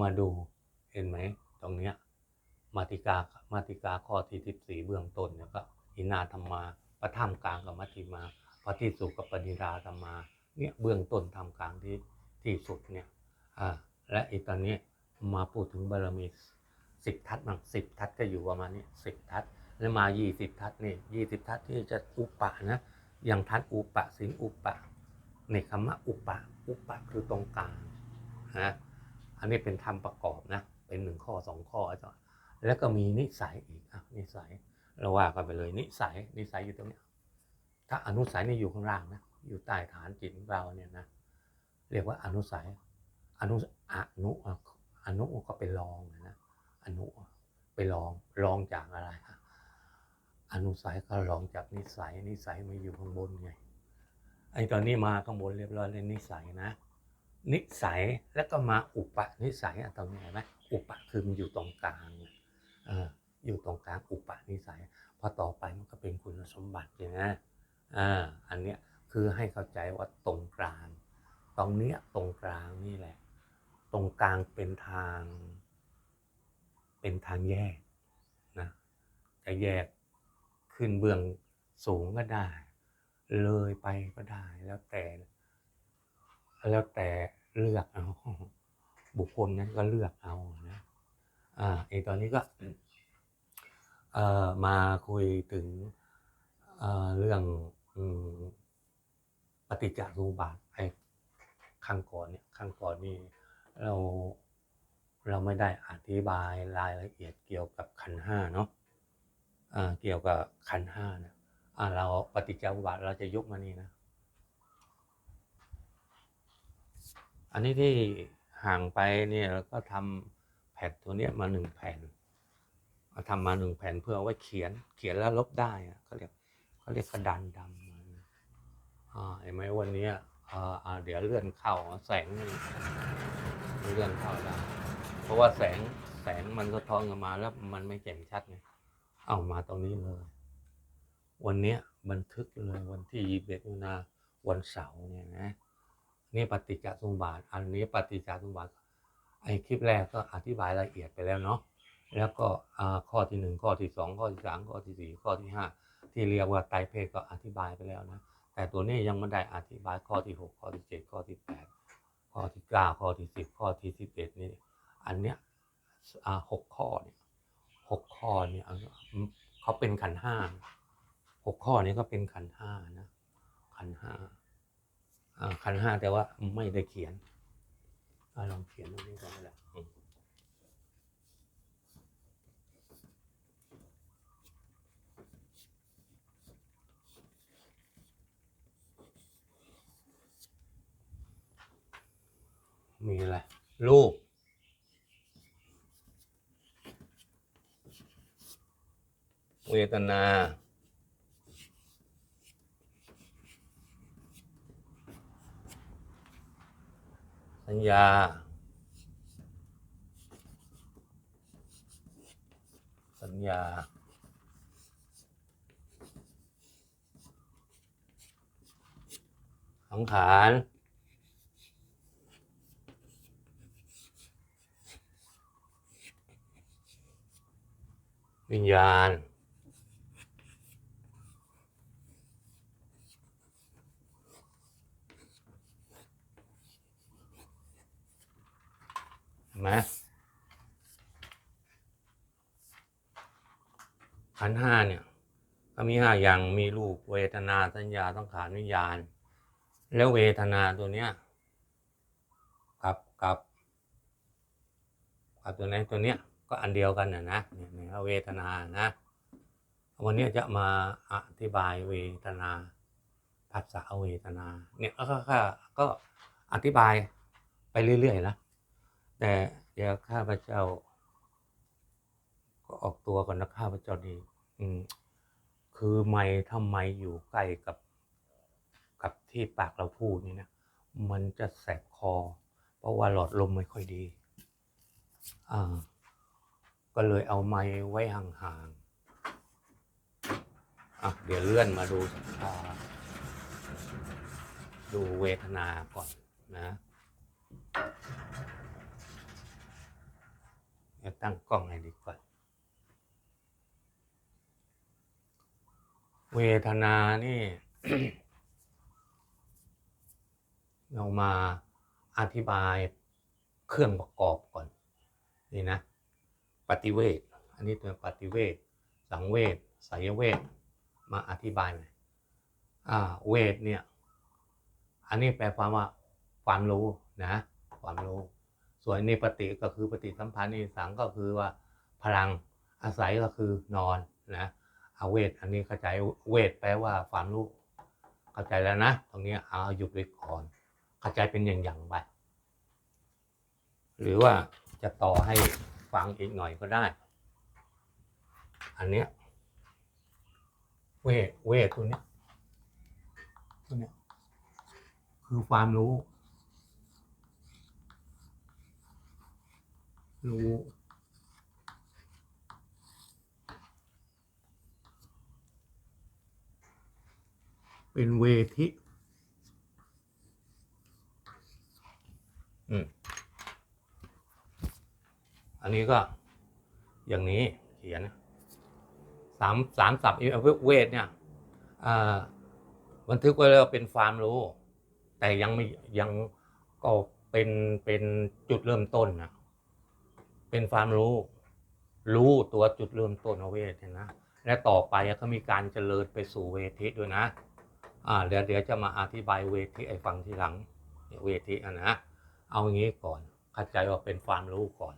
มาดูเห็นไหมตรงเนี้ยมาติกามาติกาข้อที่สิบสี่เบื้องต้นเนี่ยก็อินาธรรมาประท่ามกลางกับมัชฌิมาปฏิสุกับปฏิราธรรมาเนี่ยเบื้องต้นทำกลางที่ที่สุดเนี่ยอ่าและอีกตอนนี้มาพูดถึงบารมีสิบทัศน์บ้างสิบทัศน์ก็อยู่ประมาณนี้สิบทัศน์แล้วมายี่สิบทัศน์นี่ยี่สิบทัศน์ที่จะอุปะนะอย่างทัศน์อุปะสิงอุปะในคำว่าอุปะอุปะคือตรงกลางนะ อันนี้เป็นธรรมประกอบนะ เป็นหนึ่งข้อสองข้ออาจารย์แล้วก็มีนิสัยอีกอะนิสัยเราว่ากันไปเลยนิสัยนิสัยอยู่ตรงนี้ถ้าอนุสัยนี่อยู่ข้างล่างนะอยู่ใต้ฐานจิตเราเนี่ยนะเรียกว่าอนุสัยอนุอนุอนุก็เป็นรองนะอนุไปรองรองจากอะไรอนุสัยก็รองจากนิสัยนิสัยมาอยู่ข้างบนไงไอ้ตอนนี้มาข้างบนเรียบร้อยเลยนิสัยนะ นิสัยแล้วก็มาอุปนิสัยอะตรงนี้เห็นไหมอุปคือมันอยู่ตรงกลางออยู่ตรงกลางอุปนิสัย พอต่อไปมันก็เป็นคุณสมบัติใช่ไหมอ่าอันเนี้ยคือให้เข้าใจว่าตรงกลาง ตรงเนี้ยตรงกลางนี่แหละ ตรงกลางเป็นทาง เป็นทางแยกนะจะแยกขึ้นเบื้องสูงก็ได้ เลยไปก็ได้แล้วแต่แล้วแต่ เลือกเอา บุคคลนั้นก็เลือกเอานะอ่าไอตอนนี้ก็เอ่อมาคุยถึงเอ่อเรื่องอืปฏิจจสมุปบาทไอ้ข้างก่อนเนี่ยข้างก่อนนี่เราเราไม่ได้อธิบายรายละเอียดเกี่ยวกับขันห้าเนาะอ่าเกี่ยวกับขันห้าเนี่ยอ่าเราปฏิจจสมุปบาทเราจะยกมานี่นะ อันนี้ที่ห่างไปเนี่ยเราก็ทำแผ่นตัวเนี้ยมาหนึ่งแผ่นเอาทำมาหนึ่งแผ่นเพื่อไว้เขียน เขียนแล้วลบได้อะเขาเรียกเขาเรียกกระดานดำอ่าเห็นไหมวันนี้อ่าเดี๋ยวเลื่อนเข้าแสงเลื่อนเข้าได้เพราะว่าแสงแสงมันสะท้อนกันมาแล้วมันไม่แจ่มชัดไงเอามาตรงนี้เลย วันเนี้ยบันทึกเลยวันที่ยี่สิบเอ็ดมีนาวันเสาร์เนี่ยนะ นี่ปฏิจจสมุปบาทอันนี้ปฏิจจสมุปบาทไอคลิปแรกก็อธิบายละเอียดไปแล้วเนาะแล้วก็ข้อที่หนึ่งข้อที่สองข้อที่สามข้อที่สี่ข้อที่ห้าที่เรียกว่าไตรเพศก็อธิบายไปแล้วนะแต่ตัวนี้ยังไม่ได้อธิบายข้อที่หกข้อที่เจ็ดข้อที่แปดข้อที่เก้าข้อที่สิบข้อที่สิบเอ็ดนี่ อันเนี้ยหกข้อเนี่ยหกข้อเนี่ยเขาเป็นขันห้าหกข้อนี้ก็เป็นขันห้านะขันห้า ขันห้าแต่ว่าไม่ได้เขียนอลองเขียนตรงนี้ก่อนก็ได้อืมมีอะไรรูปเวทนา สัญญาสัญญา สังขาร วิญญาณ เห็ นไหมขันห้าเนี่ยก็มีห้าอย่างมีรูปเวทนาสัญญาต้องขานวิญญาณ แล้วเวทนาตัวเนี้ยกับกับกับตัวไหนตัวเนี้ยก็อันเดียวกันนะนะเนี่ยเนี่ยเวทนานะวันนี้จะมาอธิบายเวทนาภาษาเวทนาเนี่ยก็ก็ก็ก็อธิบายไปเรื่อยๆนะ แต่เดี๋ยวข้าพเจ้า ก็ออกตัวก่อนนะข้าพเจ้านี่อืม คือไม่ทำไมอยู่ใกล้กับ กับที่ปากเราพูดนี่นะมันจะแสบคอ เพราะว่าหลอดลมไม่ค่อยดี อ่า ก็เลยเอาไม้ไว้ห่างๆอะเดี๋ยวเลื่อนมาดูอ่าดูเวทนาก่อนนะ จะตั้งกล้องให้ดีกว่าเวทนานี่ เรามาอธิบายเครื่องประกอบก่อน นี่นะ ปฏิเวทอันนี้ตัวปฏิเวทสังเวทสายเวทมาอธิบายหน่อยอ่าเวทเนี่ย อันนี้แปลความว่าความรู้นะ ความรู้ ส่วนนี้ปฏิก็คือปฏิสัมพันธ์นี่สังก็คือว่าพลังอาศัยก็คือนอนนะเอาเวทอันนี้เข้าใจเวทแปลว่าความรู้เข้าใจแล้วนะ ตรงนี้เอาหยุดไว้ก่อนเข้าใจเป็นอย่างๆไปหรือว่าจะต่อให้ฟังอีกหน่อยก็ได้ อันเนี้ยเวทเวทตัวเนี้ยตัวเนี้ยคือความรู้ รู้เป็นเวทิอืมอันนี้ก็อย่างนี้เขียนสามสามศัพท์เวทเนี่ยอ่าบันทึกไว้แล้วเป็นความรู้ แต่ยังไม่ยังก็เป็นเป็นจุดเริ่มต้นนะ เป็นความรู้ รู้ตัวจุดเริ่มต้นของเวทเนี่ยนะ และต่อไปก็มีการเจริญไปสู่เวทิด้วยนะ อ่าเดี๋ยวเดี๋ยวจะมาอธิบายเวทิไอ้ฟังทีหลังเวทิอะนะ เอาอย่างนี้ก่อนเข้าใจว่าเป็นความรู้ก่อน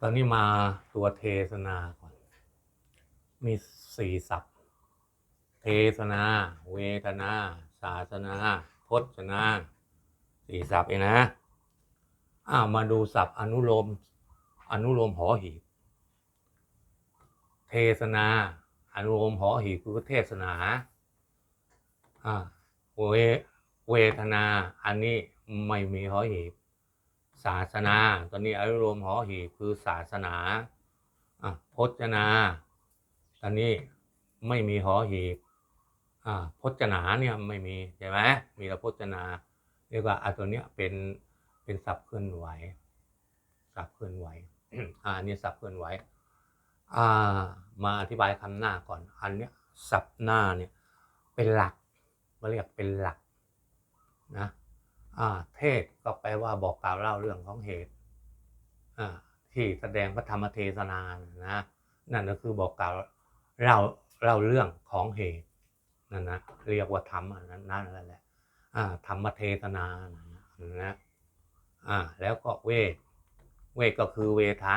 ตอนนี้มาตัวเทศนาก่อน มีสี่ศัพท์ เทศนา เวทนา ศาสนาพจนาสี่ศัพท์เองนะอ้ามาดูศัพท์อนุโลม อนุโลมหอหีบ เทศนา อนุโลมหอหีบคือเทศนาอ่าเวเวทนา อันนี้ไม่มีหอหีบ ศาสนา ตอนนี้อนุโลมหอหีบคือศาสนาอะพจนา ตอนนี้ไม่มีหอหีบอ่าพจนาเนี่ยไม่มีใช่ไหมมีแต่พจนาเรียกว่าอันตัวเนี้ยเป็นเป็นศัพท์เคลื่อนไหวศัพท์เคลื่อนไหว อ่าอันนี้ศัพท์เคลื่อนไหวอ่า มาอธิบายคำหน้าก่อน อันเนี้ยศัพท์หน้าเนี่ยเป็นหลักมาเรียกเป็นหลักนะอ่า เทศก็แปลว่าบอกกล่าวเล่าเรื่องของเหตุอ่าที่แสดงพระธรรมเทศนานะนั่นก็คือบอกกล่าวเล่าเล่าเรื่องของเหตุนั่นนะเรียกว่าธรรมนนั้นนั่นแหละอ่าธรรมเทศนานะนะอ่าแล้วก็เวท เวทก็คือเวทะ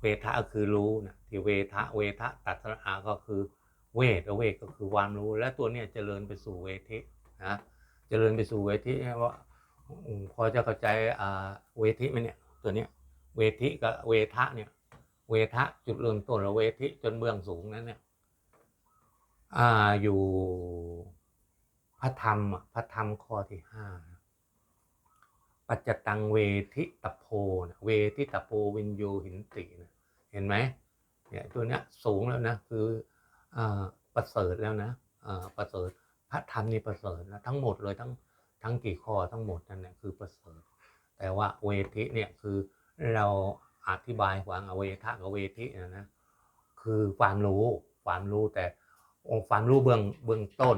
เวทะก็คือรู้นะที่เวทะเวทะตัสระก็คือเวทเวทก็คือความรู้ และตัวเนี้ยเจริญไปสู่เวทินะเจริญไปสู่เวทิว่าพอจะเข้าใจอ่าเวทิไหมเนี่ยตัวเนี้ยเวทิกับเวทะเนี่ยเวทะจุดเริ่มต้นแล้วเวทิจนเบื้องสูงนั้นเนี่ยอ่าอยู่พระธรรมพระธรรมข้อที่ห้า ปัจจตังเวทิตโพนะเวทิตโพวินโยหินตินะเห็นไหมเนี่ยตัวเนี้ยสูงแล้วนะคืออประเสริฐแล้วนะอประเสริฐพระธรรมนี่ประเสริฐนะทั้งหมดเลยทั้งทั้งกี่ข้อทั้งหมดนั่นแหละคือประเสริฐ แต่ว่าเวทิเนี่ยคือเราอธิบายความเวทะกับเวทินะนะคือความรู้ความรู้แต่องความรู้เบื้องเบื้องต้น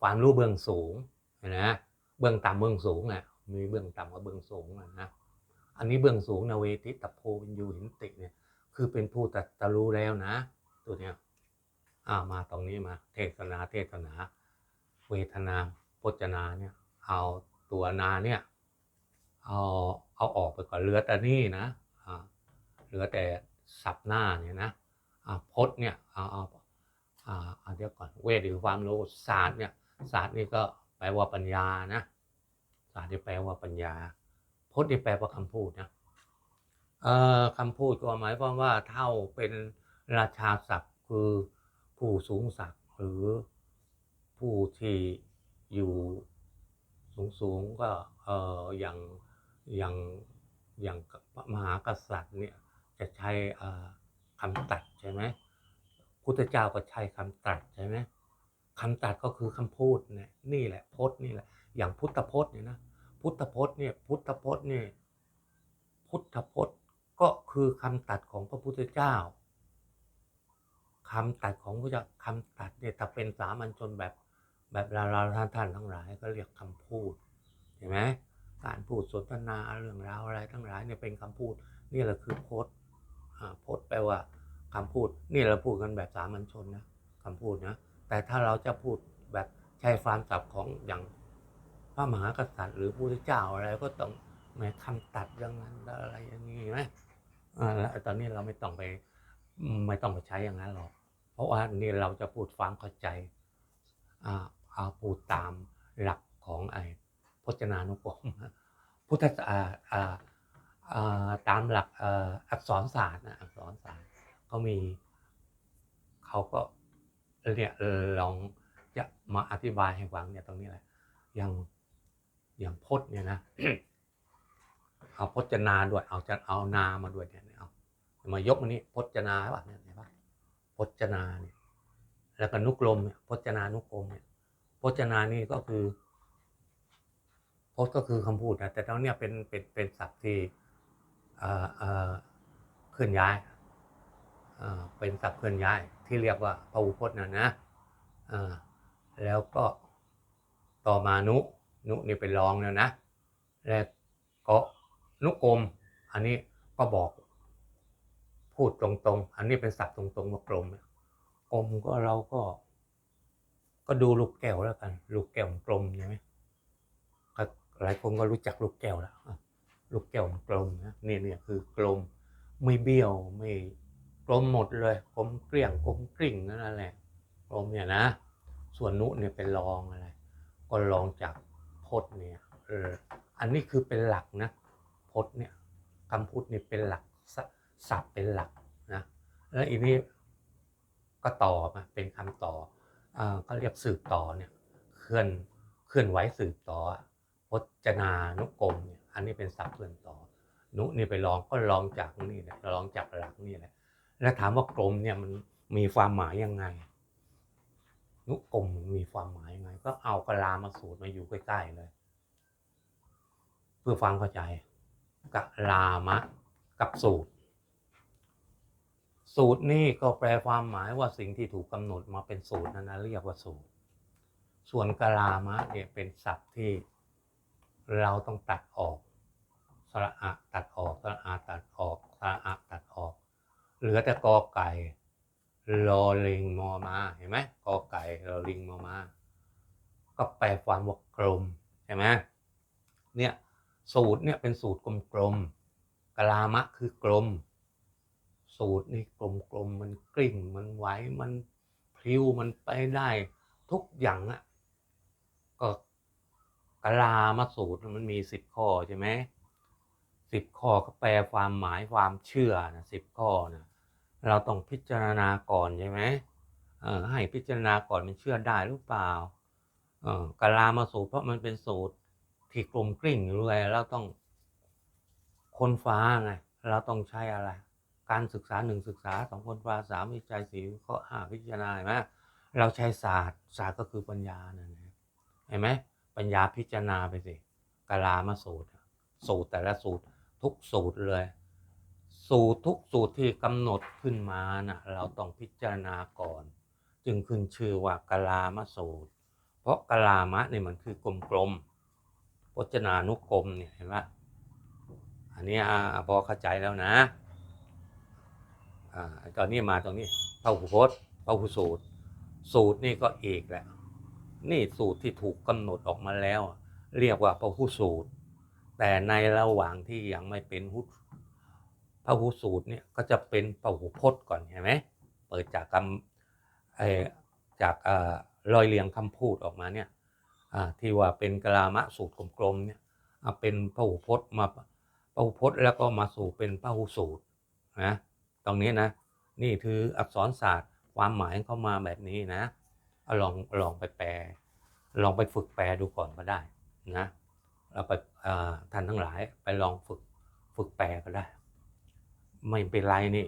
ความรู้เบื้องสูง นะเบื้องต่ำเบื้องสูงอะมีเบื้องต่ำกับเบื้องสูงอะนะอันนี้เบื้องสูงนะเวทิตโพวินยูหินติเนี่ยคือเป็นผู้ตรัสรู้แล้วนะ ตัวเนี้ยอ่ามาตรงนี้มา เทศนาเทศนา เวทนาพจนาเนี่ยเอาตัวนาเนี่ยเอาเอาออกไปก่อนเหลือแต่นี่นะอ่าเหลือแต่สับหน้าเนี่ยนะอ่าพจน์เนี่ยเอาเอาอ่าเอาเดี๋ยวก่อนเวทหรือความรู้ศาสตร์เนี่ยศาสตร์นี่ก็ ลว่าปัญญานะศาสตร์นี่แปลว่าปัญญาพจน์นี่แปลว่าคำพูดนะเอ่อคำพูดก็หมายความว่าเท่าเป็นราชาศัพท์คือผู้สูงศักดิ์หรือผู้ที่อยู่สูงสูงๆก็เอ่ออย่างอย่างอย่างมหากษัตริย์เนี่ยจะใช้คำตัดใช่ไหมพุทธเจ้าก็ใช้คำตัดใช่ไหม คำตัดก็คือคำพูดเนี่ยนี่แหละพจน์นี่แหละ อย่างพุทธพจน์เนี่ยนะพุทธพจน์เนี่ยพุทธพจน์เนี่ยพุทธพจน์ก็คือคำตัดของพระพุทธเจ้าคำตัดของพระเจ้าคำตัดเนี่ยถ้าเป็นสามัญชนแบบแบบเราเราท่านท่านทั้งหลายก็เรียกคำพูดเห็นไหมการพูดสนทนาเรื่องราวอะไรทั้งหลายเนี่ยเป็นคำพูดนี่แหละคือพจน์พจน์แปลว่าคำพูดนี่เราพูดกันแบบสามัญชนนะคำพูดนะ แต่ถ้าเราจะพูดแบบใช้ความศัพท์ของอย่างพระมหากษัตริย์ หรือพระพุทธเจ้าอะไรก็ต้องแหมคำตัดอย่างนั้นอะไรอย่างนี้ไหมอ่าแล้วตอนนี้เราไม่ต้องไปไม่ต้องไปใช้อย่างนั้นหรอก เพราะว่านี่เราจะพูดความเข้าใจอ่าเอาพูดตามหลักของไอ้พจนานุกรมพุทธศาสตร์อ่าอ่าตามหลักอ่ออักษรศาสตร์นะอักษรศาสตร์เขามีเขาก็ เนี่ยลองจะมาอธิบายให้ฟังเนี่ยตรงนี้แหละอย่างอย่างพจน์เนี่ยนะเอาพจนาด้วยเอาจะเอานามาด้วยเนี่ยเอามายกมันนี้พจนาป่ะเนี่ยเห็นปะพจนาเนี่ยแล้วก็นุกลมเนี่ยพจนานุกรมเนี่ยพจนานี่ก็คือพจน์ก็คือคำพูดนะแต่ตอนเนี้ยเป็นเป็นเป็นศัพท์ที่เอ่อเอ่อเคลื่อนย้าย เป็นศัพท์เคลื่อนย้ายที่เรียกว่าพหูพจน์นะนะแล้วก็ต่อมานุ นุนี่เป็นรองแล้วนะ แล้วก็นุกรมอันนี้ก็บอก พูดตรงๆ อันนี้เป็นศัพท์ตรงๆว่ากรมกลมก็เราก็ ก็ดูลูกแก้วแล้วกัน ลูกแก้วมันกลมใช่ไหมหลายคนก็รู้จักลูกแก้วแล้วลูกแก้วมันกลมนะนี่เนี่ยคือกลมไม่เบี้ยวไม่ กลมหมดเลยกลมเกลี้ยงกลมกริ่งนั่นแหละกลมเนี่ยนะ ส่วนนุเนี่ยเป็นรองอะไร ก็รองจากพจน์เนี่ยเอออันนี้คือเป็นหลักนะพจน์เนี่ยคำพูดเนี่ยเป็นหลักศัพท์เป็นหลักนะแล้วอีนี้ก็ต่อมาเป็นคำต่ออ่าก็เรียกสืบต่อเนี่ยเคลื่อนเคลื่อนไหวสืบต่อพจนานุกรมเนี่ยอันนี้เป็นศัพท์เคลื่อนต่อนุนี่ไปลองก็ลองจากนี่แหละลองจากหลักนี่แหละ แล้วถามว่ากรมเนี่ยมันมีความหมายยังไงนุกรมมีความหมายยังไง ก็เอากะลามาสูตรมาอยู่ใกล้ๆเลย เพื่อความเข้าใจกะลามะกับสูตร สูตรนี่ก็แปลความหมายว่าสิ่งที่ถูกกำหนดมาเป็นสูตรนั้นนะเรียกว่าสูตร ส่วนกลามะเนี่ยเป็นศัพท์ที่เราต้องตัดออกสระอะตัดออกสระอาตัดออกสระอะตัดออก เหลือแต่กอไก่รอลิงมอมาเห็นไหมกอไก่รอลิงมอมาก็แปลความว่ากลมใช่ไหมเนี่ยสูตรเนี่ยเป็นสูตรกลมๆกลามะคือกลม สูตรนี่กลมๆมันกลิ้งมันไหวมันพลิ้วมันไปได้ทุกอย่างอะก็กลามาสูตรมันมีสิบข้อใช่ไหมสิบข้อก็แปลความหมายความเชื่อนะสิบข้อนะ เราต้องพิจารณาก่อนใช่ไหมให้พิจารณาก่อนมันเชื่อได้หรือเปล่าอกลามาสูตรเพราะมันเป็นสูตรที่กลมกลิ้งอยู่เลยเราต้องค้นฟ้าไงเราต้องใช้อะไร การศึกษาหนึ่งศึกษาสองคนฟ้าสามวิจัยสี่วิเคราะห์ห้าพิจารณาเห็นไหมเราใช้ศาสตร์ศาสตร์ก็คือปัญญานั่นเองเห็นไหมปัญญาพิจารณาไปสิกลามาสูตร สูตรแต่ละสูตรทุกสูตรเลย สูตรทุกสูตรที่กำหนดขึ้นมานะเราต้องพิจารณาก่อน จึงขึ้นชื่อว่ากลามสูตร เพราะกลามะเนี่ยมันคือกลมๆพจนานุกรมเนี่ยเห็นไหมอันนี้พอเข้าใจแล้วนะอ่าตอนนี้มาตรงนี้พระหุพจน์พระหุสูตร สูตรนี่ก็เอกแหละนี่สูตรที่ถูกกำหนดออกมาแล้ว เรียกว่าพระหุสูตร แต่ในระหว่างที่ยังไม่เป็นหุ พระหุสูตรเนี่ยก็จะเป็นพระหุพจน์ก่อนเห็นไหมเปิดจากคำจากเอ่อรอยเรียงคำพูดออกมาเนี่ยที่ว่าเป็นกลามะสูตรกลมๆเนี่ยเป็นพระหุพจน์มาพระหุพจน์แล้วก็มาสู่เป็นพระหุสูตรนะตรงนี้นะนี่คืออักษรศาสตร์ความหมายเข้ามาแบบนี้นะอลองลองไปแปล ลองไปฝึกแปลดูก่อนก็ได้นะเราไปท่านทั้งหลายไปลองฝึกฝึกแปลก็ได้ ไม่เป็นไรนี่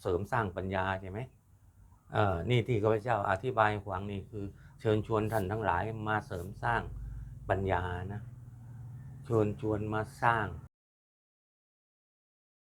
เสริมสร้างปัญญาใช่ไหมเออนี่ที่ข้าพเจ้าอธิบายให้ฟังนี่คือ เชิญชวนท่านทั้งหลายมาเสริมสร้างปัญญานะเชิญชวนมาสร้าง